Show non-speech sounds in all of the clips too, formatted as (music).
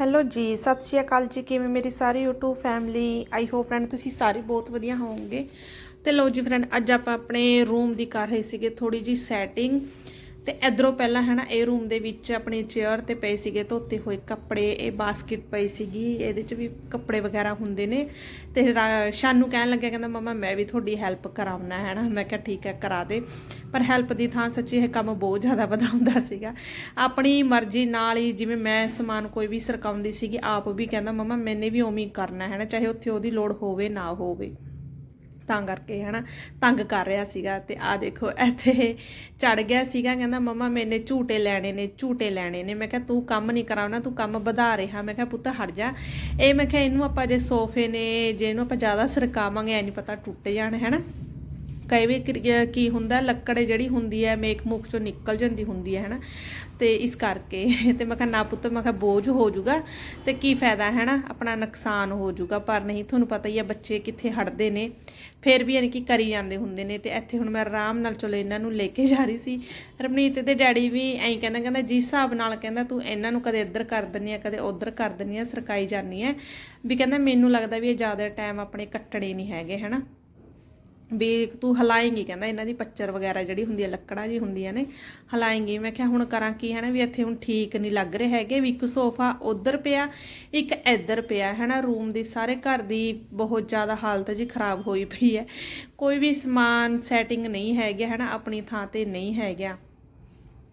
Hello ਜੀ, ਸਤਿ ਸ਼੍ਰੀ ਅਕਾਲ ਜੀ, ਕਿਵੇਂ ਮੇਰੀ ਸਾਰੀ YouTube family I hope friend ਤੁਸੀਂ ਸਾਰੇ ਬਹੁਤ ਵਧੀਆ ਹੋਵੋਗੇ। ਤੇ ਲਓ ਜੀ ਫਰੈਂਡ ਅੱਜ ਆਪਾਂ ਆਪਣੇ ਰੂਮ ਦੀ ਕਰ ਰਹੇ ਸੀਗੇ ਥੋੜੀ ਜੀ ਸੈਟਿੰਗ ਤੇ ਇਧਰੋਂ ਪਹਿਲਾਂ ਹੈ ਨਾ ਇਹ ਰੂਮ ਦੇ ਵਿੱਚ ਆਪਣੇ ਚੇਅਰ ਤੇ ਪਏ ਸੀਗੇ, ਧੋਤੇ ਹੋਏ ਕੱਪੜੇ, ਇਹ ਬਾਸਕਟ ਪਈ ਸੀਗੀ, ਇਹਦੇ ਚ ਵੀ ਕੱਪੜੇ ਵਗੈਰਾ ਹੁੰਦੇ ਨੇ। ਤੇ ਰਾ- ਸ਼ਾਨੂ ਕਹਿਣ ਲੱਗਿਆ, ਕਹਿੰਦਾ, ਮਮਾ, ਮੈਂ ਵੀ ਤੁਹਾਡੀ ਹੈਲਪ ਕਰਾਉਣਾ ਹੈ ਨਾ ਮੈਂ ਕਿਹਾ, ਠੀਕ ਹੈ, ਕਰਾ ਦੇ। ਪਰ ਹੈਲਪ ਦੀ ਥਾਂ ਸੱਚੀ ਇਹ ਕੰਮ ਬਹੁਤ ਜ਼ਿਆਦਾ ਵਧਾਉਂਦਾ ਸੀਗਾ। ਆਪਣੀ ਮਰਜ਼ੀ ਨਾਲ ਹੀ ਜਿਵੇਂ ਮੈਂ ਸਮਾਨ ਕੋਈ ਵੀ ਸਰਕਾਉਂਦੀ ਸੀਗੀ, ਆਪ ਵੀ ਕਹਿੰਦਾ, ਮਮਾ, ਮੈਨੇ ਵੀ ਉਵੇਂ ਹੀ ਕਰਨਾ ਹੈ ਨਾ ਚਾਹੇ ਉੱਥੇ ਉਹਦੀ ਲੋੜ ਹੋਵੇ, ਨਾ ਹੋਵੇ। ਤਾਂ ਕਰਕੇ ਹਨਾ, ਤੰਗ ਕਰ ਰਿਹਾ ਸੀਗਾ ਤੇ ਆ ਦੇਖੋ, ਇੱਥੇ ਚੜ ਗਿਆ ਸੀਗਾ, ਕਹਿੰਦਾ, ਮਮਾ, ਮੈਨੇ ਝੂਟੇ ਲੈਣੇ ਨੇ, ਝੂਟੇ ਲੈਣੇ ਨੇ। ਮੈਂ ਕਿਹਾ, ਤੂੰ ਕੰਮ ਨਹੀਂ ਕਰਾਉਣਾ ਤੂੰ ਕੰਮ ਵਧਾ ਰਿਹਾ। ਮੈਂ ਕਿਹਾ, ਪੁੱਤ, ਹਟ ਜਾ। ਇਹ ਮੈਂ ਕਿਹਾ, ਇਹਨੂੰ ਆਪਾਂ ਜੇ ਸੋਫੇ ਨੇ, ਜੇ ਇਹਨੂੰ ਆਪਾਂ ਜ਼ਿਆਦਾ ਸਰਕਾਵਾਂਗੇ, ਐ ਨਹੀਂ ਪਤਾ ਟੁੱਟ ਜਾਣ, ਹੈਨਾ? ਕਈ ਵੀ ਕੀ- ਹੁੰਦਾ, ਲੱਕੜ ਜਿਹੜੀ ਹੁੰਦੀ ਹੈ ਮੇਖ ਮੁਖ ਚੋਂ ਨਿਕਲ ਜਾਂਦੀ ਹੁੰਦੀ ਹੈ, ਹਨਾ? ਤੇ ਇਸ ਕਰਕੇ (laughs) ਤੇ ਮੈਂ ਕਿਹਾ, ਨਾ ਪੁੱਤ, ਮੈਂ ਕਿਹਾ, ਬੋਝ ਹੋ ਜਾਊਗਾ ਤੇ ਕੀ ਫਾਇਦਾ ਹੈ ਨਾ ਆਪਣਾ ਨੁਕਸਾਨ ਹੋ ਜਾਊਗਾ ਪਰ ਨਹੀਂ, ਤੁਹਾਨੂੰ ਪਤਾ ਹੀ ਹੈ ਬੱਚੇ ਕਿੱਥੇ ਹਟਦੇ ਨੇ, ਫਿਰ ਵੀ ਯਾਨੀ ਕਿ ਕਰੀ ਜਾਂਦੇ ਹੁੰਦੇ ਨੇ, ਤੇ ਇੱਥੇ ਹੁਣ ਮੈਂ ਆਰਾਮ ਨਾਲ, ਚਲੋ, ਇਹਨਾਂ ਨੂੰ ਲੈ ਕੇ ਜਾ ਰਹੀ ਸੀ। ਰਮਨੀਤ ਦੇ ਡੈਡੀ ਵੀ ਐਂ ਕਹਿੰਦਾ ਕਹਿੰਦਾ ਜਿਸ ਹਿਸਾਬ ਨਾਲ ਕਹਿੰਦਾ, ਤੂੰ ਇਹਨਾਂ ਨੂੰ ਕਦੇ ਇੱਧਰ ਕਰ ਦਿੰਨੀ ਆ, ਕਦੇ ਉੱਧਰ ਕਰ ਦਿੰਨੀ ਆ, ਸਰਕਾਈ ਜਾਨੀ ਆ। ਵੀ ਕਹਿੰਦਾ, ਮੈਨੂੰ ਲੱਗਦਾ ਵੀ ਇਹ ਜ਼ਿਆਦਾ ਟਾਈਮ ਆਪਣੇ ਕੱਟਣੇ ਨਹੀਂ ਹੈਗੇ, ਹਨਾ? ਵੀ ਤੂੰ ਹਲਾਏਂਗੀ, ਕਹਿੰਦਾ ਇਹਨਾਂ ਦੀ ਪੱਚਰ ਵਗੈਰਾ ਜਿਹੜੀ ਹੁੰਦੀ ਹੈ ਲੱਕੜਾਂ ਜੀ ਹੁੰਦੀਆਂ ਨੇ, ਹਲਾਏਂਗੀ। ਮੈਂ ਕਿਹਾ, ਹੁਣ ਕਰਾਂ ਕੀ ਹੈ ਨਾ ਵੀ ਇੱਥੇ ਹੁਣ ਠੀਕ ਨਹੀਂ ਲੱਗ ਰਹੇ ਹੈਗੇ, ਵੀ ਇੱਕ ਸੋਫਾ ਉਧਰ ਪਿਆ, ਇੱਕ ਇੱਧਰ ਪਿਆ ਹੈ ਨਾ ਰੂਮ ਦੀ ਸਾਰੇ ਘਰ ਦੀ ਬਹੁਤ ਜ਼ਿਆਦਾ ਹਾਲਤ ਜੀ ਖਰਾਬ ਹੋਈ ਪਈ ਹੈ। ਕੋਈ ਵੀ ਸਮਾਨ ਸੈਟਿੰਗ ਨਹੀਂ ਹੈਗਾ ਹੈ ਨਾ ਆਪਣੀ ਥਾਂ ਤੇ ਨਹੀਂ ਹੈਗਾ।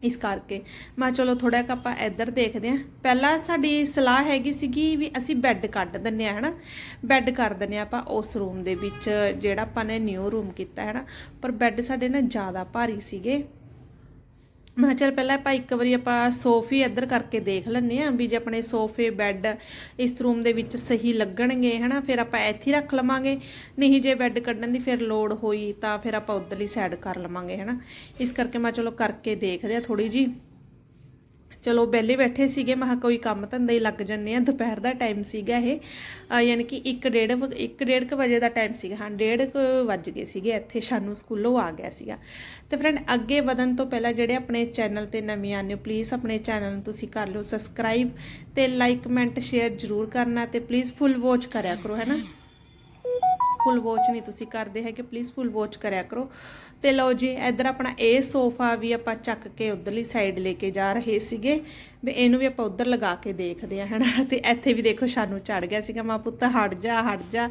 ਇਸ ਕਰਕੇ। ਮੈਂ ਚਲੋ ਥੋੜਾ ਜਿਹਾ ਆਪਾਂ ਇੱਧਰ ਦੇਖਦੇ ਹਾਂ। ਪਹਿਲਾਂ ਸਾਡੀ ਸਲਾਹ ਹੈਗੀ ਸੀਗੀ ਵੀ ਅਸੀਂ ਬੈੱਡ ਕੱਢ ਦਿੰਨੇ ਆ ਹਨਾ? ਬੈੱਡ ਕਰ ਦਿੰਨੇ ਆ ਆਪਾਂ ਉਸ ਰੂਮ ਦੇ ਵਿੱਚ, ਜਿਹੜਾ ਆਪਾਂ ਨੇ ਨਿਊ ਰੂਮ ਕੀਤਾ ਹੈ ਨਾ ਪਰ ਬੈੱਡ ਸਾਡੇ ਨਾ ਜ਼ਿਆਦਾ ਭਾਰੀ ਸੀਗੇ। ਮੈਂ ਕਿਹਾ ਚੱਲ ਪਹਿਲਾਂ ਆਪਾਂ ਇੱਕ ਵਾਰੀ ਆਪਾਂ ਸੋਫੇ ਇੱਧਰ ਕਰਕੇ ਦੇਖ ਲੈਂਦੇ ਆ ਵੀ ਜੇ ਆਪਣੇ ਸੋਫੇ, ਬੈੱਡ ਇਸ ਰੂਮ ਦੇ ਵਿੱਚ ਸਹੀ ਲੱਗਣਗੇ, ਹਨਾ? ਫਿਰ ਆਪਾਂ ਇੱਥੇ ਰੱਖ ਲਵਾਂਗੇ। ਨਹੀਂ ਜੇ ਬੈੱਡ ਕੱਢਣ ਦੀ ਫਿਰ ਲੋੜ ਹੋਈ ਤਾਂ ਫਿਰ ਆਪਾਂ ਉਧਰਲੀ ਸਾਈਡ ਕਰ ਲਵਾਂਗੇ, ਹਨਾ? ਇਸ ਕਰਕੇ ਮੈਂ ਚਲੋ ਕਰਕੇ ਦੇਖਦੇ ਆ ਥੋੜੀ ਜੀ ਚਲੋ ਬੈਲੇ ਬੈਠੇ ਸੀਗੇ, ਮੈਂ ਕਿਹਾ ਕੋਈ ਕੰਮ ਧੰਦਾ ਹੀ ਲੱਗ ਜੰਨੇ ਆ, ਦੁਪਹਿਰ ਦਾ ਟਾਈਮ ਸੀਗਾ ਇਹ। ਯਾਨੀ ਕਿ 1:30 1:30 ਕੁ ਵਜੇ ਦਾ ਟਾਈਮ ਸੀਗਾ। ਹਾਂ 1:30 ਵੱਜ ਗਏ ਸੀਗੇ ਇੱਥੇ, ਸ਼ਾਨੂ ਸਕੂਲੋਂ ਆ ਗਿਆ ਸੀਗਾ। ਤੇ ਫਰੈਂਡ ਅੱਗੇ ਵਧਣ ਤੋਂ ਪਹਿਲਾਂ ਜਿਹੜੇ ਆਪਣੇ ਚੈਨਲ ਤੇ ਨਵੇਂ ਆਨੇ ਹੋ ਪਲੀਜ਼ ਆਪਣੇ ਚੈਨਲ ਨੂੰ ਤੁਸੀਂ ਕਰ ਲਓ ਸਬਸਕ੍ਰਾਈਬ ਤੇ ਲਾਈਕ ਕਮੈਂਟ ਸ਼ੇਅਰ ਜ਼ਰੂਰ ਕਰਨਾ ਤੇ ਪਲੀਜ਼ ਫੁੱਲ ਵਾਚ ਕਰਿਆ ਕਰੋ ਹੈਨਾ ਫੁੱਲ ਵਾਚ ਨਹੀਂ ਤੁਸੀਂ ਕਰਦੇ ਹੈਗੇ ਪਲੀਜ਼ ਫੁੱਲ ਵਾਚ ਕਰਿਆ ਕਰੋ। ਤੇ ਲਓ ਜੀ, ਇੱਧਰ ਆਪਣਾ ਇਹ ਸੋਫਾ ਵੀ ਆਪਾਂ ਚੱਕ ਕੇ ਉਧਰਲੀ ਸਾਈਡ ਲੈ ਕੇ ਜਾ ਰਹੇ ਸੀਗੇ। ਵੀ ਇਹਨੂੰ ਵੀ ਆਪਾਂ ਉਧਰ ਲਗਾ ਕੇ ਦੇਖਦੇ ਆ ਹਨਾ। ਤੇ ਇੱਥੇ ਵੀ ਦੇਖੋ ਸਾਨੂੰ ਚੜ ਗਿਆ ਸੀਗਾ, ਮਾਂ ਪੁੱਤ, ਹਟ ਜਾ ਹਟ ਜਾ।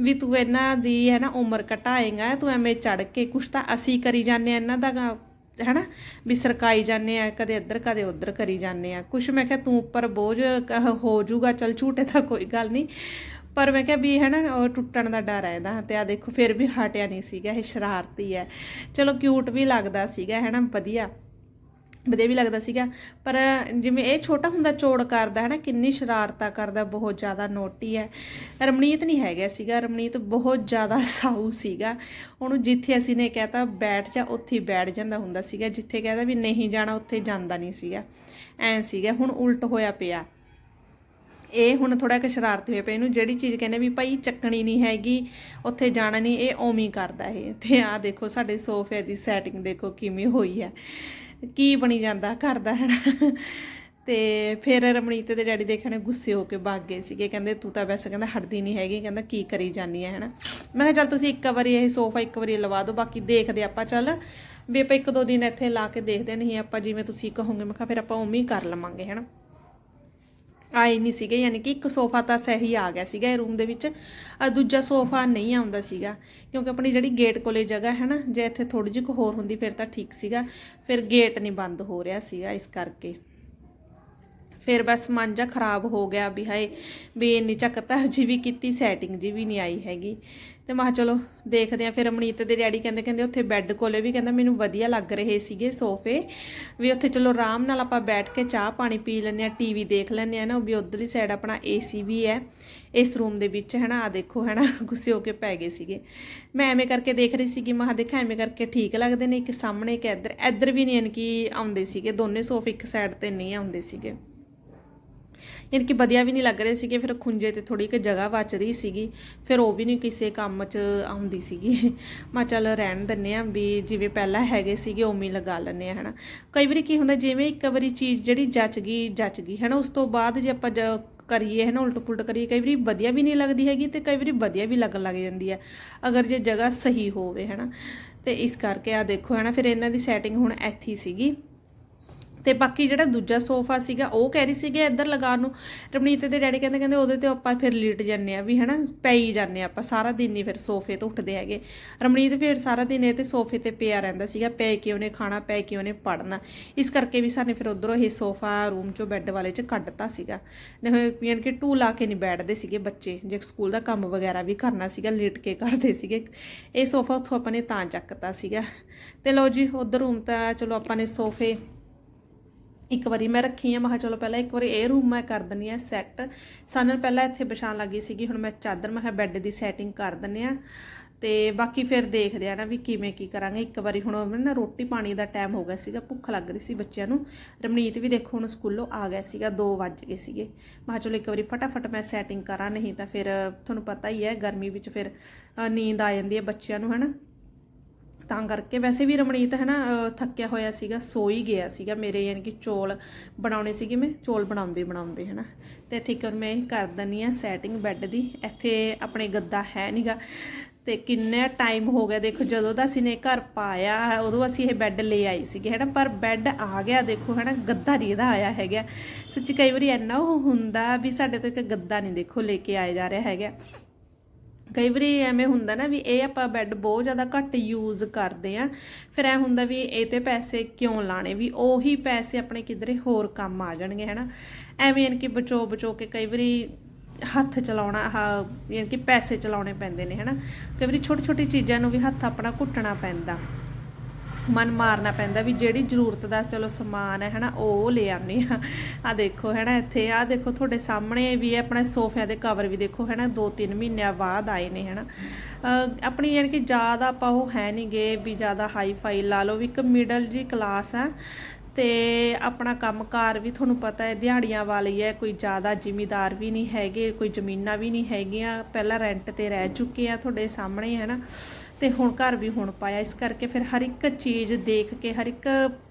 ਵੀ ਤੂੰ ਇਹਨਾਂ ਦੀ ਹੈ ਨਾ ਉਮਰ ਘਟਾਏਗਾ, ਤੂੰ ਐਵੇਂ ਚੜ ਕੇ ਕੁਛ ਤਾਂ ਅਸੀਂ ਕਰੀ ਜਾਂਦੇ ਆ ਇਹਨਾਂ ਦਾ ਗਾ- ਹਨਾ। ਵੀ ਸਰਕਾਈ ਜਾਂਦੇ ਆ ਕਦੇ ਇੱਧਰ, ਕਦੇ ਉੱਧਰ ਕਰੀ ਜਾਂਦੇ ਆ ਕੁਛ ਮੈਂ ਕਿਹਾ ਤੂੰ ਉੱਪਰ ਬੋਝ, ਕ- ਹੋ ਜਾਊਗਾ, ਚਲ ਝੂਟੇ ਤਾਂ ਕੋਈ ਗੱਲ ਨਹੀਂ। ਪਰ ਮੈਂ ਕਿਹਾ ਵੀ ਹੈ ਨਾ ਟੁੱਟਣ ਦਾ ਡਰ ਹੈ ਇਹਦਾ ਤੇ ਆ ਦੇਖੋ, ਫਿਰ ਵੀ ਹਟਿਆ ਨਹੀਂ ਸੀਗਾ, ਇਹ ਸ਼ਰਾਰਤੀ ਹੈ। ਚਲੋ ਕਿਊਟ ਵੀ ਲੱਗਦਾ ਸੀਗਾ ਹੈ ਨਾ ਵਧੀਆ। ਵਧੀਆ ਵੀ ਲੱਗਦਾ ਸੀਗਾ, ਪਰ ਜਿਵੇਂ ਇਹ ਛੋਟਾ ਹੁੰਦਾ, ਚੋੜ ਕਰਦਾ ਹੈ ਨਾ ਕਿੰਨੀ ਸ਼ਰਾਰਤਾਂ ਕਰਦਾ, ਬਹੁਤ ਜ਼ਿਆਦਾ ਨੋਟੀ ਹੈ। ਰਮਣੀਤ ਨਹੀਂ ਹੈਗਾ ਸੀਗਾ ਰਮਣੀਤ ਬਹੁਤ ਜ਼ਿਆਦਾ ਸਾਊ ਸੀਗਾ। ਉਹਨੂੰ ਜਿੱਥੇ ਅਸੀਂ ਨੇ ਕਹਿਤਾ, ਬੈਠ ਜਾ, ਉੱਥੇ ਬੈਠ ਜਾਂਦਾ ਹੁੰਦਾ ਸੀਗਾ। ਜਿੱਥੇ ਕਹਿੰਦਾ ਵੀ ਨਹੀਂ ਜਾਣਾ, ਉੱਥੇ ਜਾਂਦਾ ਨਹੀਂ ਸੀਗਾ। ਐਂ ਸੀਗਾ, ਹੁਣ ਉਲਟ ਹੋਇਆ ਪਿਆ। ਇਹ ਹੁਣ ਥੋੜਾ ਕਿ ਸ਼ਰਾਰਤ ਹੋਇਆ ਪਿਆ ਇਹਨੂੰ, ਜਿਹੜੀ ਚੀਜ਼ ਕਹਿੰਦੇ ਵੀ ਭਾਈ ਚੱਕਣੀ ਨਹੀਂ ਹੈਗੀ, ਉੱਥੇ ਜਾਣਾ ਨਹੀਂ, ਇਹ ਓਵੇਂ ਕਰਦਾ ਇਹ। ਤੇ ਆਹ ਦੇਖੋ ਸਾਡੇ ਸੋਫੇ ਦੀ ਸੈਟਿੰਗ ਦੇਖੋ ਕਿਵੇਂ ਹੋਈ ਹੈ। ਕੀ ਬਣੀ ਜਾਂਦਾ ਘਰ ਦਾ ਹੈ ਤੇ ਫਿਰ ਰਮਣੀਤ ਦੇ ਡੈਡੀ ਦੇਖਣੇ ਗੁੱਸੇ ਹੋ ਕੇ ਭੱਗ ਗਏ ਸੀਗੇ, ਕਹਿੰਦੇ ਤੂੰ ਤਾਂ ਵੈਸੇ ਕਹਿੰਦਾ ਹਟਦੀ ਨਹੀਂ ਹੈਗੀ, ਕਹਿੰਦਾ ਕੀ ਕਰੀ ਜਾਨੀ ਹੈ, ਹਨਾ? ਮੈਂ ਕਿਹਾ ਚੱਲ ਤੁਸੀਂ ਇੱਕ ਵਾਰੀ ਇਹ ਸੋਫਾ ਇੱਕ ਵਾਰੀ ਲਵਾ ਦਿਓ, ਬਾਕੀ ਦੇਖਦੇ ਆਪਾਂ ਚੱਲ। ਵੀ ਆਪਾਂ ਇੱਕ ਦੋ ਦਿਨ ਇੱਥੇ ਲਾ ਕੇ ਦੇਖਦੇ ਨਹੀਂ, ਆਪਾਂ ਜਿਵੇਂ ਤੁਸੀਂ ਕਹੋਗੇ, ਮੈਂ ਕਿਹਾ ਫਿਰ ਆਪਾਂ ਉਵੇਂ ਹੀ ਕਰ ਲਵਾਂਗੇ, ਹਨਾ? ਆਏ ਨਹੀਂ ਸੀਗੇ, ਯਾਨੀ ਕਿ ਇੱਕ ਸੋਫਾ ਤਾਂ ਸਹੀ ਆ ਗਿਆ ਸੀਗਾ ਇਹ ਰੂਮ ਦੇ ਵਿੱਚ। ਆ ਦੂਜਾ ਸੋਫਾ ਨਹੀਂ ਆਉਂਦਾ ਸੀਗਾ, ਕਿਉਂਕਿ ਆਪਣੀ ਜਿਹੜੀ ਗੇਟ ਕੋਲੇ ਜਗ੍ਹਾ ਹੈ ਨਾ, ਜੇ ਇੱਥੇ ਥੋੜੀ ਜਿਹੀ ਹੋਰ ਹੁੰਦੀ ਫਿਰ ਤਾਂ ਠੀਕ ਸੀਗਾ। ਫਿਰ ਗੇਟ ਨਹੀਂ ਬੰਦ ਹੋ ਰਿਹਾ ਸੀਗਾ ਇਸ ਕਰਕੇ। ਫਿਰ ਬਸ ਮਨ ਜਾ ਖਰਾਬ ਹੋ ਗਿਆ ਵੀ ਹਾਏ, ਵੀ ਇੰਨੀ ਚੱਕਤਰ ਜੀ ਵੀ ਕੀਤੀ ਸੈਟਿੰਗ ਜੀ ਵੀ ਨਹੀਂ ਆਈ ਹੈਗੀ। ਤੇ ਮੈਂ ਚਲੋ ਦੇਖਦੇ ਆ ਫਿਰ ਅਮਨੀਤ ਦੇ ਡੈਡੀ ਕਹਿੰਦੇ ਕਹਿੰਦੇ ਉੱਥੇ ਬੈੱਡ ਕੋਲੇ ਵੀ ਕਹਿੰਦਾ ਮੈਨੂੰ ਵਧੀਆ ਲੱਗ ਰਹੇ ਸੀਗੇ ਸੋਫੇ, ਵੀ ਉੱਥੇ ਚਲੋ ਆਰਾਮ ਨਾਲ ਆਪਾਂ ਬੈਠ ਕੇ ਚਾਹ ਪਾਣੀ ਪੀ ਲੈਂਦੇ ਆ ਟੀਵੀ ਦੇਖ ਲੈਂਦੇ ਆ ਨਾ, ਉਹ ਵੀ ਉਧਰਲੀ ਸਾਈਡ ਆਪਣਾ ਏਸੀ ਵੀ ਹੈ, ਇਸ ਰੂਮ ਦੇ ਵਿੱਚ, ਹੈ ਨਾ ਆ ਦੇਖੋ, ਹੈ ਨਾ, ਗੁੱਸੇ ਹੋ ਕੇ ਪੈ ਗਏ ਸੀਗੇ। ਮੈਂ ਐਵੇਂ ਕਰਕੇ ਦੇਖ ਰਹੀ ਸੀਗੀ, ਮੈਂ ਕਿਹਾ ਦੇਖਾਂ, ਐਵੇਂ ਕਰਕੇ ਠੀਕ ਲੱਗਦੇ ਨੇ, ਇੱਕ ਸਾਹਮਣੇ ਇੱਕ ਇੱਧਰ ਇੱਧਰ ਵੀ ਨਹੀਂ ਯਾਨੀ ਕਿ ਆਉਂਦੇ ਸੀਗੇ, ਦੋਨੇ ਸੋਫੇ ਇੱਕ ਸਾਈਡ ਤੇ ਨਹੀਂ ਆਉਂਦੇ ਸੀਗੇ। ਯਾਨੀ ਕਿ ਵਧੀਆ ਵੀ ਨਹੀਂ ਲੱਗ ਰਹੇ ਸੀਗੇ, ਫਿਰ ਖੁੰਝੇ ਤੇ ਥੋੜੀ ਕੁ ਜਗ੍ਹਾ ਬਚ ਰਹੀ ਸੀਗੀ, ਫਿਰ ਉਹ ਵੀ ਨਹੀਂ ਕਿਸੇ ਕੰਮ 'ਚ ਆਉਂਦੀ ਸੀਗੀ। (laughs) ਮੈਂ ਚੱਲ ਰਹਿਣ ਦਿੰਨੇ ਆ ਵੀ ਜਿਵੇਂ ਪਹਿਲਾਂ ਹੈਗੇ ਸੀਗੇ, ਉਵੇਂ ਲਗਾ ਲੈਂਦੇ ਆ ਹਨਾ। ਕਈ ਵਾਰੀ ਕੀ ਹੁੰਦਾ, ਜਿਵੇਂ ਇੱਕ ਵਾਰੀ ਚੀਜ਼ ਜਿਹੜੀ ਜੱਚ ਗਈ ਜੱਚ ਗਈ, ਹਨਾ, ਉਸ ਤੋਂ ਬਾਅਦ ਜੇ ਆਪਾਂ ਜ- ਕਰੀਏ ਹੈ ਨਾ ਉਲਟ ਪੁਲਟ ਕਰੀਏ, ਕਈ ਵਾਰੀ ਵਧੀਆ ਵੀ ਨਹੀਂ ਲੱਗਦੀ ਹੈਗੀ ਤੇ ਕਈ ਵਾਰੀ ਵਧੀਆ ਵੀ ਲੱਗਣ ਲੱਗ ਜਾਂਦੀ ਹੈ, ਅਗਰ ਜੇ ਜਗ੍ਹਾ ਸਹੀ ਹੋਵੇ ਹੈ ਨਾ ਤੇ ਇਸ ਕਰਕੇ ਆ ਦੇਖੋ ਹੈ ਨਾ ਫਿਰ ਇਹਨਾਂ ਦੀ ਸੈਟਿੰਗ ਹੁਣ ਇੱਥੇ ਸੀਗੀ। ਤੇ ਬਾਕੀ ਜਿਹੜਾ ਦੂਜਾ ਸੋਫਾ ਸੀਗਾ, ਉਹ ਕਹਿ ਰਹੀ ਸੀਗੇ ਇੱਧਰ ਲਗਾਉਣ ਨੂੰ। ਰਮਨੀਤ ਦੇ ਡੈਡੀ ਕਹਿੰਦੇ ਕਹਿੰਦੇ ਉਹਦੇ ਤੇ ਆਪਾਂ ਫਿਰ ਲੇਟ ਜੰਨੇ ਆ ਵੀ ਹਨਾ ਪੈ ਹੀ ਜਾਂਦੇ ਆ ਆਪਾਂ, ਸਾਰਾ ਦਿਨ ਨਹੀਂ ਫਿਰ ਸੋਫੇ ਤੋਂ ਉੱਠਦੇ ਹੈਗੇ। ਰਮਨੀਤ ਫਿਰ ਸਾਰਾ ਦਿਨ ਇਹ ਤੇ ਸੋਫੇ ਤੇ ਪਿਆ ਰਹਿੰਦਾ ਸੀਗਾ, ਪੈ ਕੇ ਉਹਨੇ ਖਾਣਾ, ਪੈ ਕੇ ਉਹਨੇ ਪੜਨਾ ਇਸ ਕਰਕੇ ਵੀ ਸਾਨੇ ਫਿਰ ਉਧਰੋਂ ਇਹ ਸੋਫਾ ਰੂਮ ਚੋਂ ਬੈੱਡ ਵਾਲੇ ਚ ਕੱਢਤਾ ਸੀਗਾ। ਨਹੀਂ ਯਾਨੀ ਕਿ ਟੂ ਲਾ ਕੇ ਨਹੀਂ ਬੈਠਦੇ ਸੀਗੇ ਬੱਚੇ, ਜੇ ਸਕੂਲ ਦਾ ਕੰਮ ਵਗੈਰਾ ਵੀ ਕਰਨਾ ਸੀਗਾ, ਲੇਟ ਕੇ ਕਰਦੇ ਸੀਗੇ। ਇਹ ਸੋਫਾ ਉੱਥੋਂ ਆਪਾਂ ਨੇ ਤਾਂ ਚੱਕਤਾ ਸੀਗਾ। ਤੇ ਲਓ ਜੀ, ਉਧਰ ਰੂਮ ਤਾਂ ਚਲੋ ਆਪਾਂ ਨੇ ਸੋਫੇ ਇੱਕ ਵਾਰੀ ਮੈਂ ਰੱਖੀ ਆ, ਮੈਂ ਚਲੋ ਪਹਿਲਾਂ ਇੱਕ ਵਾਰੀ ਇਹ ਰੂਮ ਮੈਂ ਕਰ ਦਿੰਨੀ ਆ ਸੈੱਟ ਸਾਨੂੰ ਪਹਿਲਾਂ ਇੱਥੇ ਵਿਛਾਣ ਲੱਗੀ ਸੀਗੀ, ਹੁਣ ਮੈਂ ਚਾਦਰ, ਮੈਂ ਕਿਹਾ ਬੈੱਡ ਦੀ ਸੈਟਿੰਗ ਕਰ ਦਿੰਨੇ ਆ। ਤੇ ਬਾਕੀ ਫਿਰ ਦੇਖਦੇ ਆ ਨਾ ਵੀ ਕਿਵੇਂ ਕੀ ਕਰਾਂਗੇ। ਇੱਕ ਵਾਰੀ ਹੁਣ ਨਾ ਰੋਟੀ ਪਾਣੀ ਦਾ ਟਾਈਮ ਹੋ ਗਿਆ ਸੀਗਾ, ਭੁੱਖ ਲੱਗ ਰਹੀ ਸੀ ਬੱਚਿਆਂ ਨੂੰ। ਰਮਨੀਤ ਵੀ ਦੇਖੋ ਹੁਣ ਸਕੂਲੋਂ ਆ ਗਿਆ ਸੀਗਾ 2 ਵੱਜ ਗਏ ਸੀਗੇ। ਮੈਂ ਚਲੋ ਇੱਕ ਵਾਰੀ ਫਟਾਫਟ ਮੈਂ ਸੈਟਿੰਗ ਕਰਾਂ, ਨਹੀਂ ਤਾਂ ਫਿਰ ਤੁਹਾਨੂੰ ਪਤਾ ਹੀ ਹੈ ਗਰਮੀ ਵਿੱਚ ਫਿਰ ਨੀਂਦ ਆ ਜਾਂਦੀ ਹੈ ਬੱਚਿਆਂ ਨੂੰ, ਹਨਾ? ਤਾਂ ਕਰਕੇ ਵੈਸੇ ਵੀ ਰਮਣੀਤ ਹੈ ਨਾ ਥੱਕਿਆ ਹੋਇਆ ਸੀਗਾ, ਸੋ ਹੀ ਗਿਆ ਸੀਗਾ ਮੇਰੇ ਯਾਨੀ ਕਿ ਚੋਲ ਬਣਾਉਣੇ ਸੀਗੇ ਮੈਂ, ਚੋਲ ਬਣਾਉਂਦੇ ਬਣਾਉਂਦੇ ਹੈ ਨਾ ਤੇ ਇੱਥੇ ਇੱਕ ਵਾਰ ਮੈਂ ਕਰ ਦਿੰਨੀ ਆ ਸੈਟਿੰਗ ਬੈੱਡ ਦੀ। ਇੱਥੇ ਆਪਣੇ ਗੱਦਾ ਹੈ ਨਹੀਂਗਾ ਤੇ ਕਿੰਨਾ ਟਾਈਮ ਹੋ ਗਿਆ, ਦੇਖੋ ਜਦੋਂ ਦਾ ਅਸੀਂ ਨੇ ਘਰ ਪਾਇਆ, ਉਦੋਂ ਅਸੀਂ ਇਹ ਬੈੱਡ ਲੈ ਆਈ ਸੀਗੇ ਹੈਨਾ। ਪਰ ਬੈੱਡ ਆ ਗਿਆ, ਦੇਖੋ ਹੈਨਾ, ਗੱਦਾ ਨਹੀਂ ਇਹਦਾ ਆਇਆ ਹੈਗਾ। ਸੱਚੀ ਕਈ ਵਾਰੀ ਐਨਾ ਉਹ ਹੁੰਦਾ ਵੀ ਸਾਡੇ ਤੋਂ ਇੱਕ ਗੱਦਾ ਨਹੀਂ ਦੇਖੋ ਲੈ ਕੇ ਆਇਆ ਜਾ ਰਿਹਾ ਹੈਗਾ। ਕਈ ਵਾਰੀ ਐਵੇਂ ਹੁੰਦਾ ਨਾ ਵੀ ਇਹ ਆਪਾਂ ਬੈੱਡ ਬਹੁਤ ਜ਼ਿਆਦਾ ਘੱਟ ਯੂਜ਼ ਕਰਦੇ ਆ ਫਿਰ ਐ ਹੁੰਦਾ ਵੀ ਇਹ ਤੇ ਪੈਸੇ ਕਿਉਂ ਲਾਣੇ ਵੀ ਉਹੀ ਪੈਸੇ ਆਪਣੇ ਕਿਧਰੇ ਹੋਰ ਕੰਮ ਆ ਜਾਣਗੇ, ਹਨਾ? ਐਵੇਂ ਯਾਨੀ ਕਿ ਬਚੋ ਬਚੋ ਕੇ ਕਈ ਵਾਰੀ ਹੱਥ ਚਲਾਉਣਾ, ਆਹ ਯਾਨੀ ਕਿ ਪੈਸੇ ਚਲਾਉਣੇ ਪੈਂਦੇ ਨੇ, ਹਨਾ? ਕਈ ਵਾਰੀ ਛੋਟੀ ਛੋਟੀ ਚੀਜ਼ਾਂ ਨੂੰ ਵੀ ਹੱਥ ਆਪਣਾ ਘੁੱਟਣਾ ਪੈਂਦਾ। ਮਨ ਮਾਰਨਾ ਪੈਂਦਾ ਵੀ ਜਿਹੜੀ ਜ਼ਰੂਰਤ ਦਾ ਚਲੋ ਸਮਾਨ ਹੈ, ਹਨਾ, ਉਹ ਲੈ ਆਉਂਦੇ ਆ ਆ ਦੇਖੋ, ਹੈਨਾ, ਇੱਥੇ ਆ ਦੇਖੋ, ਤੁਹਾਡੇ ਸਾਹਮਣੇ ਵੀ ਹੈ ਆਪਣੇ ਸੋਫਿਆਂ ਦੇ ਕਵਰ ਵੀ ਦੇਖੋ, ਹੈਨਾ 2-3 ਮਹੀਨਿਆਂ ਬਾਅਦ ਆਏ ਨੇ, ਹੈਨਾ। ਅਹ ਆਪਣੀ ਯਾਨੀ ਕਿ ਜ਼ਿਆਦਾ ਆਪਾਂ ਉਹ ਹੈ ਨਹੀਂ ਗਏ ਵੀ ਜ਼ਿਆਦਾ ਹਾਈ ਫਾਈ ਲਾ ਲਓ, ਵੀ ਇੱਕ ਮਿਡਲ ਜੀ ਕਲਾਸ ਆ ਤੇ ਆਪਣਾ ਕੰਮਕਾਰ ਵੀ ਤੁਹਾਨੂੰ ਪਤਾ ਹੈ, ਦਿਹਾੜੀਆਂ ਵਾਲੀ ਹੈ, ਕੋਈ ਜ਼ਿਆਦਾ ਜ਼ਿਮੀਦਾਰ ਵੀ ਨਹੀਂ ਹੈਗੇ, ਕੋਈ ਜ਼ਮੀਨਾਂ ਵੀ ਨਹੀਂ ਹੈਗੀਆਂ, ਪਹਿਲਾਂ ਰੈਂਟ ਤੇ ਰਹਿ ਚੁੱਕੇ ਆ ਤੁਹਾਡੇ ਸਾਹਮਣੇ ਹੈ ਨਾ ਤੇ ਹੁਣ ਘਰ ਵੀ ਹੁਣ ਪਾਇਆ। ਇਸ ਕਰਕੇ ਫਿਰ ਹਰ ਇੱਕ ਚੀਜ਼ ਦੇਖ ਕੇ, ਹਰ ਇੱਕ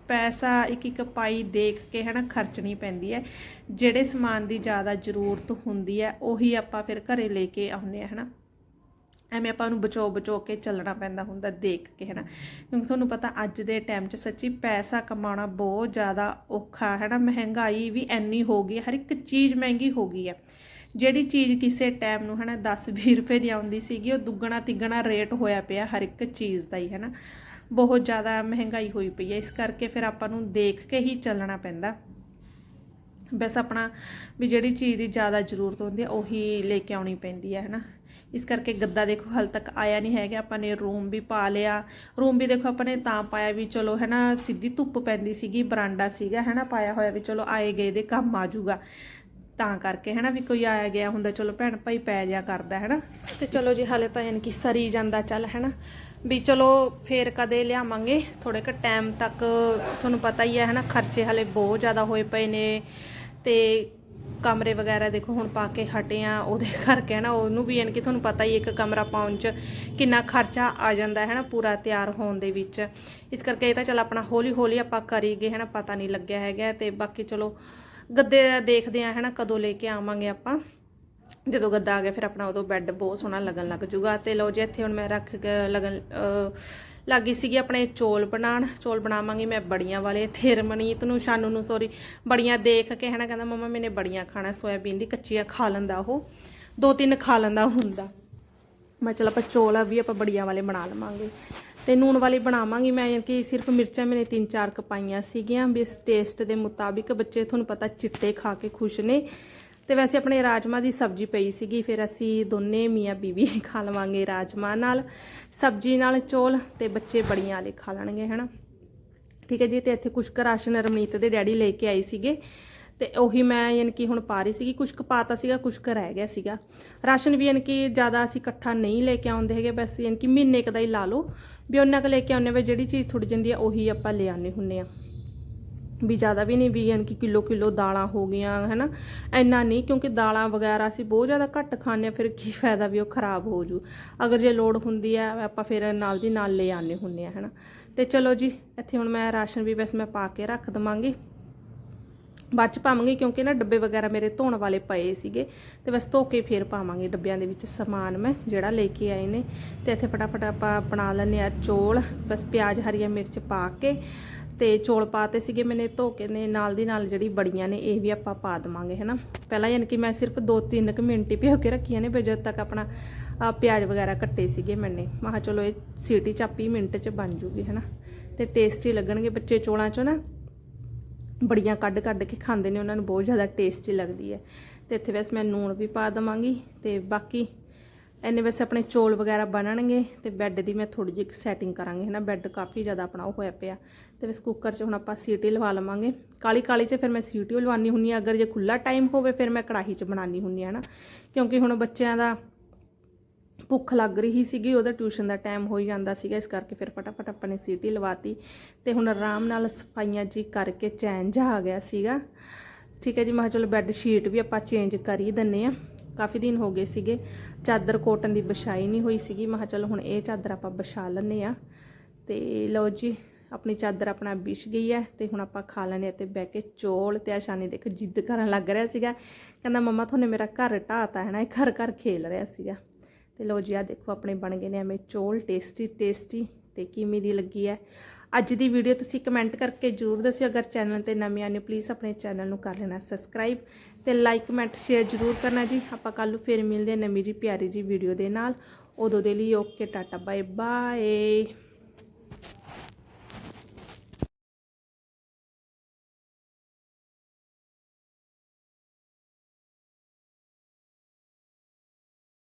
ਪੈਸਾ, ਇੱਕ ਇੱਕ ਪਾਈ ਦੇਖ ਕੇ ਹੈ ਨਾ ਖਰਚਣੀ ਪੈਂਦੀ ਹੈ। ਜਿਹੜੇ ਸਮਾਨ ਦੀ ਜ਼ਿਆਦਾ ਜ਼ਰੂਰਤ ਹੁੰਦੀ ਹੈ, ਉਹੀ ਆਪਾਂ ਫਿਰ ਘਰੇ ਲੈ ਕੇ ਆਉਂਦੇ ਆ ਹੈ ਨਾ ਐਵੇਂ ਆਪਾਂ ਨੂੰ ਬਚੋ ਬਚੋ ਕੇ ਚੱਲਣਾ ਪੈਂਦਾ ਹੁੰਦਾ ਦੇਖ ਕੇ ਹੈਨਾ। ਕਿਉਂਕਿ ਤੁਹਾਨੂੰ ਪਤਾ ਅੱਜ ਦੇ ਟਾਈਮ 'ਚ ਸੱਚੀ ਪੈਸਾ ਕਮਾਉਣਾ ਬਹੁਤ ਜ਼ਿਆਦਾ ਔਖਾ ਹੈ ਨਾ ਮਹਿੰਗਾਈ ਵੀ ਐਨੀ ਹੋ ਗਈ ਹਰ ਇੱਕ ਚੀਜ਼ ਮਹਿੰਗੀ ਹੋ ਗਈ ਹੈ। ਜਿਹੜੀ ਚੀਜ਼ ਕਿਸੇ ਟਾਈਮ ਨੂੰ ਹਨਾ 10 20 ਰੁਪਏ ਦੀ ਆਉਂਦੀ ਸੀਗੀ, ਉਹ ਦੁੱਗਣਾ ਤਿੱਗਣਾ ਰੇਟ ਹੋਇਆ ਪਿਆ ਹਰ ਇੱਕ ਚੀਜ਼ ਦਾ ਹੀ, ਹਨਾ। ਬਹੁਤ ਜ਼ਿਆਦਾ ਮਹਿੰਗਾਈ ਹੋਈ ਪਈ ਹੈ, ਇਸ ਕਰਕੇ ਫਿਰ ਆਪਾਂ ਨੂੰ ਦੇਖ ਕੇ ਹੀ ਚੱਲਣਾ ਪੈਂਦਾ। ਬਸ ਆਪਣਾ ਵੀ ਜਿਹੜੀ ਚੀਜ਼ ਦੀ ਜ਼ਿਆਦਾ ਜ਼ਰੂਰਤ ਹੁੰਦੀ ਹੈ, ਉਹੀ ਲੈ ਕੇ ਆਉਣੀ ਪੈਂਦੀ ਹੈ, ਹਨਾ। ਇਸ ਕਰਕੇ ਗੱਦਾ ਦੇਖੋ, ਹਾਲ ਤੱਕ ਆਇਆ ਨਹੀਂ ਹੈਗਾ, ਆਪਾਂ ਨੇ ਰੂਮ ਵੀ ਪਾ ਲਿਆ। ਰੂਮ ਵੀ ਦੇਖੋ, ਆਪਾਂ ਨੇ ਤਾਂ ਪਾਇਆ ਵੀ ਚਲੋ ਹੈ ਨਾ ਸਿੱਧੀ ਧੁੱਪ ਪੈਂਦੀ ਸੀਗੀ, ਬਰਾਂਡਾ ਸੀਗਾ ਹੈ ਨਾ ਪਾਇਆ ਹੋਇਆ ਵੀ ਚਲੋ ਆਏ ਗਏ ਦੇ ਕੰਮ ਆ ਜਾਊਗਾ। ਤਾਂ ਕਰਕੇ ਹੈ ਨਾ ਵੀ ਕੋਈ ਆਇਆ ਗਿਆ ਹੁੰਦਾ, ਚਲੋ ਭੈਣ ਭਾਈ ਪੈ ਜਾ ਕਰਦਾ ਹੈ ਨਾ ਤੇ ਚਲੋ ਜੀ, ਹਾਲੇ ਤਾਂ ਯਾਨੀ ਕਿ ਸਰੀ ਜਾਂਦਾ ਚੱਲ ਹੈ ਨਾ ਵੀ ਚਲੋ ਫੇਰ ਕਦੇ ਲਿਆਵਾਂਗੇ ਥੋੜੇ ਕੁ ਟਾਈਮ ਤੱਕ, ਤੁਹਾਨੂੰ ਪਤਾ ਹੀ ਹੈ ਹੈ ਨਾ ਖਰਚੇ ਹਲੇ ਬਹੁਤ ਜ਼ਿਆਦਾ ਹੋਏ ਪਏ ਨੇ। ਤੇ ਕਮਰੇ ਵਗੈਰਾ ਦੇਖੋ, ਹੁਣ ਪਾ ਕੇ ਹਟੇ ਆ, ਉਹਦੇ (laughs) ਕਰਕੇ ਹੈ ਨਾ ਉਹਨੂੰ ਵੀ ਯਾਨੀ ਕਿ ਤੁਹਾਨੂੰ ਪਤਾ ਹੀ ਇੱਕ ਕਮਰਾ ਪਾਉਣ ਚ ਕਿੰਨਾ ਖਰਚਾ ਆ ਜਾਂਦਾ ਹੈ ਨਾ ਪੂਰਾ ਤਿਆਰ ਹੋਣ ਦੇ ਵਿੱਚ। ਇਸ ਕਰਕੇ ਇਹ ਤਾਂ ਚਲ ਆਪਣਾ ਹੌਲੀ ਹੌਲੀ ਆਪਾਂ ਕਰੀ ਹੈ ਨਾ ਪਤਾ ਨਹੀਂ ਲੱਗਿਆ ਹੈਗਾ। ਤੇ ਬਾਕੀ ਚਲੋ ਗੱਦੇ ਦੇਖਦੇ ਆ ਹੈ ਨਾ ਕਦੋਂ ਲੈ ਕੇ ਆਵਾਂਗੇ ਆਪਾਂ। ਜਦੋਂ ਗੱਦਾ ਆ ਗਿਆ, ਫਿਰ ਆਪਣਾ ਉਦੋਂ ਬੈੱਡ ਬਹੁਤ ਸੋਹਣਾ ਲੱਗਣ ਲੱਗ ਜੂਗਾ। ਤੇ ਲਓ ਜੀ, ਇੱਥੇ ਹੁਣ ਮੈਂ ਰੱਖ ਕੇ ਲਗਨ, ਅਹ, ਲੱਗੀ ਸੀਗੀ ਆਪਣੇ ਚੋਲ ਬਣਾਉਣ। ਚੋਲ ਬਣਾਵਾਂਗੀ ਮੈਂ ਬੜੀਆਂ ਵਾਲੇ। ਤੇ ਰਮਣੀਤ ਨੂੰ, ਸ਼ਾਨੂ ਨੂੰ ਸੌਰੀ ਬੜੀਆਂ ਦੇਖ ਕੇ, ਹਨਾ, ਕਹਿੰਦਾ, ਮਮਾ, ਮੈਨੇ ਬੜੀਆਂ ਖਾਣਾ, ਸੋਇਆਬੀਨ ਦੀ ਕੱਚੀਆਂ ਖਾ ਲੈਂਦਾ ਉਹ। ਦੋ ਤਿੰਨ ਖਾ ਲੈਂਦਾ ਹੁੰਦਾ। ਮੈਂ ਚਲ ਆਪਾਂ ਚੋਲ ਵੀ ਆਪਾਂ ਬੜੀਆਂ ਵਾਲੇ ਬਣਾ ਲਵਾਂਗੇ। ਤੇ ਨੂਣ ਵਾਲੀ ਬਣਾਵਾਂਗੀ। ਮੈਂ ਕਿ ਸਿਰਫ ਮਿਰਚਾਂ ਮੈਨੇ ਤਿੰਨ ਚਾਰ ਕੁ ਪਾਈਆਂ ਸੀਗੀਆਂ। ਵੀ ਟੇਸਟ ਦੇ ਮੁਤਾਬਿਕ ਬੱਚੇ ਤੁਹਾਨੂੰ ਪਤਾ ਚਿੱਟੇ ਖਾ ਕੇ ਖੁਸ਼ ਨੇ। ਤੇ ਵੈਸੇ ਆਪਣੇ ਰਾਜਮਾ ਦੀ ਸਬਜ਼ੀ ਪਈ ਸੀਗੀ। ਫਿਰ ਅਸੀਂ ਦੋਨੇ ਮੀਆਂ ਬੀਵੀ ਖਾ ਲਵਾਂਗੇ ਰਾਜਮਾ ਨਾਲ। ਸਬਜ਼ੀ ਨਾਲ ਚੋਲ ਤੇ ਬੱਚੇ ਬੜੀਆਂ ਵਾਲੇ ਖਾ ਲੈਣਗੇ, ਹਨਾ। ਠੀਕ ਹੈ ਜੀ, ਤੇ ਇੱਥੇ ਕੁਸ਼ਕ ਰਾਸ਼ਨ ਰਮਨੀਤ ਦੇ ਡੈਡੀ ਲੈ ਕੇ ਆਏ ਸੀਗੇ। ਤੇ ਉਹੀ ਮੈਂ ਯਾਨੀ ਕਿ ਹੁਣ ਪਾ ਰਹੀ ਸੀਗੀ, ਕੁਛ ਕੁ ਪਾਤਾ ਸੀਗਾ, ਕੁਛ ਕੁ ਰਹਿ ਗਿਆ ਸੀਗਾ। ਰਾਸ਼ਨ ਵੀ ਯਾਨੀ ਕਿ ਜ਼ਿਆਦਾ ਅਸੀਂ ਇਕੱਠਾ ਨਹੀਂ ਲੈ ਕੇ ਆਉਂਦੇ ਹੈਗੇ, ਬਸ ਯਾਨੀ ਕਿ ਮਹੀਨੇ ਕੁ ਦਾ ਹੀ ਲਾ ਲਓ। ਵੀ ਉਹਨਾਂ ਕੁ ਲੈ ਕੇ ਆਉਂਦੇ ਵੇ, ਜਿਹੜੀ ਚੀਜ਼ ਥੁੜ ਜਾਂਦੀ ਆ, ਉਹੀ ਆਪਾਂ ਲੈ ਆਉਂਦੇ ਹੁੰਨੇ ਆ। ਵੀ ਜ਼ਿਆਦਾ ਵੀ ਨਹੀਂ, ਵੀ ਯਾਨੀ ਕਿ ਕਿਲੋ ਕਿਲੋ ਦਾਲਾਂ ਹੋ ਗਈਆਂ, ਹੈਨਾ? ਇੰਨਾ ਨਹੀਂ, ਕਿਉਂਕਿ ਦਾਲਾਂ ਵਗੈਰਾ ਅਸੀਂ ਬਹੁਤ ਜ਼ਿਆਦਾ ਘੱਟ ਖਾਂਦੇ ਹਾਂ ਫਿਰ ਕੀ ਫਾਇਦਾ ਵੀ ਉਹ ਖਰਾਬ ਹੋ ਜੂ। ਅਗਰ ਜੇ ਲੋੜ ਹੁੰਦੀ ਹੈ ਆਪਾਂ ਫਿਰ ਨਾਲ ਦੀ ਨਾਲ ਲੈ ਆਨੇ ਹੁੰਨੇ ਆ, ਹੈਨਾ? ਤੇ ਚਲੋ ਜੀ, ਇੱਥੇ ਹੁਣ ਮੈਂ ਰਾਸ਼ਨ ਵੀ ਬਸ ਮੈਂ ਪਾ ਕੇ ਰੱਖ ਦਵਾਂਗੀ। ਬਾਅਦ ਚ ਪਾਵਾਂਗੇ ਕਿਉਂਕਿ ਨਾ ਡੱਬੇ ਵਗੈਰਾ ਮੇਰੇ ਧੋਣ ਵਾਲੇ ਪਏ ਸੀਗੇ। ਤੇ ਬਸ ਧੋ ਕੇ ਫੇਰ ਪਾਵਾਂਗੇ ਡੱਬਿਆਂ ਦੇ ਵਿੱਚ ਸਮਾਨ ਮੈਂ, ਜਿਹੜਾ ਲੈ ਕੇ ਆਏ ਨੇ। ਤੇ ਇੱਥੇ ਫਟਾਫਟ ਆਪਾਂ ਬਣਾ ਲੈਂਦੇ ਆ ਚੋਲ। ਬਸ ਪਿਆਜ਼, ਹਰੀਆਂ ਮਿਰਚ ਪਾ ਕੇ ਤੇ ਚੋਲ ਪਾਤੇ ਸੀਗੇ ਮੈਨੇ ਧੋ ਕੇ ਨੇ, ਨਾਲ ਦੀ ਨਾਲ ਜਿਹੜੀ ਬੜੀਆਂ ਨੇ ਇਹ ਵੀ ਆਪਾਂ ਪਾ ਦਵਾਂਗੇ, ਹੈਨਾ। ਪਹਿਲਾਂ ਯਾਨੀ ਕਿ ਮੈਂ ਸਿਰਫ 2-3 ਕੁ ਮਿੰਟ ਹੀ ਭਿਓ ਕੇ ਰੱਖੀਆਂ ਨੇ, ਫਿਰ ਜਦ ਤੱਕ ਆਪਣਾ ਪਿਆਜ਼ ਵਗੈਰਾ ਕੱਟੇ ਸੀਗੇ ਮੈਨੇ। ਮੈਂ ਚਲੋ ਇਹ ਸੀਟੀ ਚਾਪੀ ਮਿੰਟ 'ਚ ਬਣ ਜੂਗੀ, ਹੈਨਾ। ਤੇ ਟੇਸਟੀ ਲੱਗਣਗੇ ਬੱਚੇ ਚੋਲਾਂ 'ਚੋਂ ਨਾ। ਬੜੀਆਂ ਕੱਢ ਕੱਢ ਕੇ ਖਾਂਦੇ ਨੇ, ਉਹਨਾਂ ਨੂੰ ਬਹੁਤ ਜ਼ਿਆਦਾ ਟੇਸਟੀ ਲੱਗਦੀ ਹੈ। ਤੇ ਇੱਥੇ ਵੈਸੇ ਮੈਂ ਨੂਣ ਵੀ ਪਾ ਦਵਾਂਗੀ ਤੇ ਬਾਕੀ ਐਨੇ ਵੈਸੇ ਆਪਣੇ ਚੋਲ ਵਗੈਰਾ ਬਣਨਗੇ ਤੇ ਬੈੱਡ ਦੀ ਮੈਂ ਥੋੜੀ ਜਿਹੀ ਸੈਟਿੰਗ ਕਰਾਂਗੇ ਹੈ ਨਾ ਬੈੱਡ ਕਾਫੀ ਜ਼ਿਆਦਾ ਆਪਣਾ ਉਹ ਹੋਇਆ ਪਿਆ। ਤੇ ਵੈਸੇ ਕੁੱਕਰ 'ਚ ਹੁਣ ਆਪਾਂ ਸੀਟੀ ਲਵਾ ਲਵਾਂਗੇ। ਕਾਲੀ ਕਾਲੀ 'ਚ ਫਿਰ ਮੈਂ ਸੀਟੀ ਓ ਲਵਾਨੀ ਹੁੰਨੀ ਆ ਅਗਰ ਜੇ ਖੁੱਲਾ ਟਾਈਮ ਹੋਵੇ ਫਿਰ ਮੈਂ ਕੜਾਹੀ 'ਚ ਬਣਾਨੀ ਹੁੰਨੀ ਆ ਨਾ ਕਿਉਂਕਿ ਹੁਣ ਬੱਚਿਆਂ ਦਾ ਭੁੱਖ ਲੱਗ ਰਹੀ ਸੀਗੀ, ਉਹਦਾ ਟਿਊਸ਼ਨ ਦਾ ਟਾਈਮ ਹੋਈ ਜਾਂਦਾ ਸੀਗਾ, ਇਸ ਕਰਕੇ ਫਿਰ ਫਟਾਫਟ ਆਪਾਂ ਨੇ ਸੀਟੀ ਲਵਾਤੀ ਤੇ ਹੁਣ ਆਰਾਮ ਨਾਲ ਸਫਾਈਆਂ ਜੀ ਕਰਕੇ ਚੈਨ ਜਾ ਆ ਗਿਆ ਸੀਗਾ। ਠੀਕ ਹੈ ਜੀ, ਮੈਂ ਚਲੋ ਬੈੱਡ ਸ਼ੀਟ ਵੀ ਆਪਾਂ ਚੇਂਜ ਕਰ ਹੀ ਦਿੰਨੇ ਆ। ਕਾਫੀ ਦਿਨ ਹੋ ਗਏ ਸੀਗੇ, ਚਾਦਰ ਕੋਟਨ ਦੀ ਵਿਛਾਈ ਨਹੀਂ ਹੋਈ ਸੀਗੀ, ਮੈਂ ਕਿਹਾ ਚਲੋ ਹੁਣ ਇਹ ਚਾਦਰ ਆਪਾਂ ਵਿਛਾ ਲੈਨੇ ਆ। ਤੇ ਲਓ ਜੀ, ਆਪਣੀ ਚਾਦਰ ਆਪਣਾ ਵਿਛ ਗਈ ਹੈ ਤੇ ਹੁਣ ਆਪਾਂ ਖਾ ਲੈਣੇ ਤੇ ਬਹਿ ਕੇ ਚੋਲ ਤੇ ਆਸ਼ਾਨੀ ਦੇਖੋ ਜਿੱਦ ਕਰਨ ਲੱਗ ਰਿਹਾ ਸੀਗਾ। ਕਹਿੰਦਾ, ਮੰਮਾ, ਤੁਹਾਨੂੰ ਮੇਰਾ ਘਰ ਢਾਤਾ ਹੈ ਨਾ, ਇਹ ਘਰ ਘਰ ਖੇਲ ਰਿਹਾ ਸੀਗਾ। ਤੇ ਲੋ ਜੀ ਆ ਦੇਖੋ ਆਪਣੇ ਬਣ ਗਏ ਨੇ, ਐਵੇਂ ਚੋਲ ਟੇਸਟੀ ਟੇਸਟੀ ਤੇ ਕਿਵੇਂ ਦੀ ਲੱਗੀ ਹੈ। ਅੱਜ ਦੀ ਵੀਡੀਓ ਤੁਸੀਂ ਕਮੈਂਟ ਕਰਕੇ ਜਰੂਰ ਦੱਸਿਓ, ਅਗਰ ਚੈਨਲ ਤੇ ਨਵੇਂ ਆਨੇ ਪਲੀਜ਼ ਆਪਣੇ ਚੈਨਲ ਨੂੰ ਕਰ ਲੈਣਾ ਸਬਸਕ੍ਰਾਈਬ ਤੇ ਲਾਈਕ ਕਮੈਂਟ ਸ਼ੇਅਰ ਜਰੂਰ ਕਰਨਾ ਜੀ। ਆਪਾਂ ਕੱਲ ਨੂੰ ਫੇਰ ਮਿਲਦੇ ਹਾਂ ਨਵੀਂ ਜੀ ਪਿਆਰੀ ਜੀ ਵੀਡੀਓ ਦੇ ਨਾਲ। ਉਦੋਂ ਦੇ ਲਈ ਓਕੇ ਟਾਟਾ ਬਾਏ ਬਾਏ